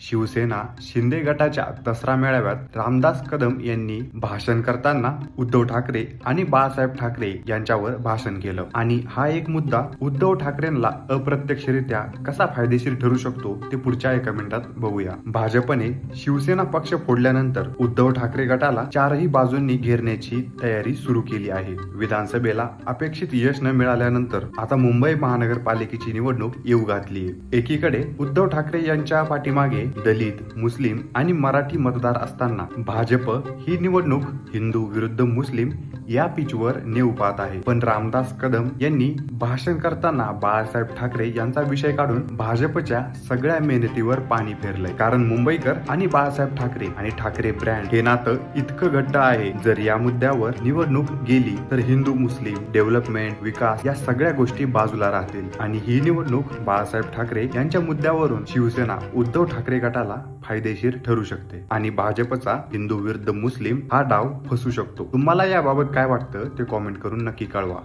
शिवसेना शिंदे गटाच्या दसरा मेळाव्यात रामदास कदम यांनी भाषण करताना उद्धव ठाकरे आणि बाळासाहेब ठाकरे यांच्यावर भाषण केलं. आणि हा एक मुद्दा उद्धव ठाकरेंना अप्रत्यक्षरित्या कसा फायदेशीर ठरू शकतो ते पुढच्या एका मिनिटात बघूया. भाजपने शिवसेना पक्ष फोडल्यानंतर उद्धव ठाकरे गटाला चारही बाजूंनी घेरण्याची तयारी सुरू केली आहे. विधानसभेला अपेक्षित यश न मिळाल्यानंतर आता मुंबई महानगरपालिकेची निवडणूक येऊ घातली एकीकडे उद्धव ठाकरे यांच्या पाठीमागे दलित मुस्लिम आणि मराठी मतदार असताना भाजप ही निवडणूक हिंदू विरुद्ध मुस्लिम या पिचवर नेऊ पाहत आहे. पण रामदास कदम यांनी भाषण करताना बाळासाहेब ठाकरे यांचा विषय काढून भाजपच्या सगळ्या मेहनतीवर पाणी फेरलंय. कारण मुंबईकर आणि बाळासाहेब ठाकरे आणि ठाकरे ब्रँड हे नातं इतकं घट्ट आहे. जर या मुद्द्यावर निवडणूक गेली तर हिंदू मुस्लिम डेव्हलपमेंट विकास या सगळ्या गोष्टी बाजूला राहतील. आणि ही निवडणूक बाळासाहेब ठाकरे यांच्या मुद्द्यावरून शिवसेना उद्धव ठाकरे गटाला फायदेशीर ठरू शकते. आणि भाजपचा हिंदू विरुद्ध मुस्लिम हा डाव फसू शकतो. तुम्हाला याबाबत काय वाटतं ते कॉमेंट करून नक्की कळवा.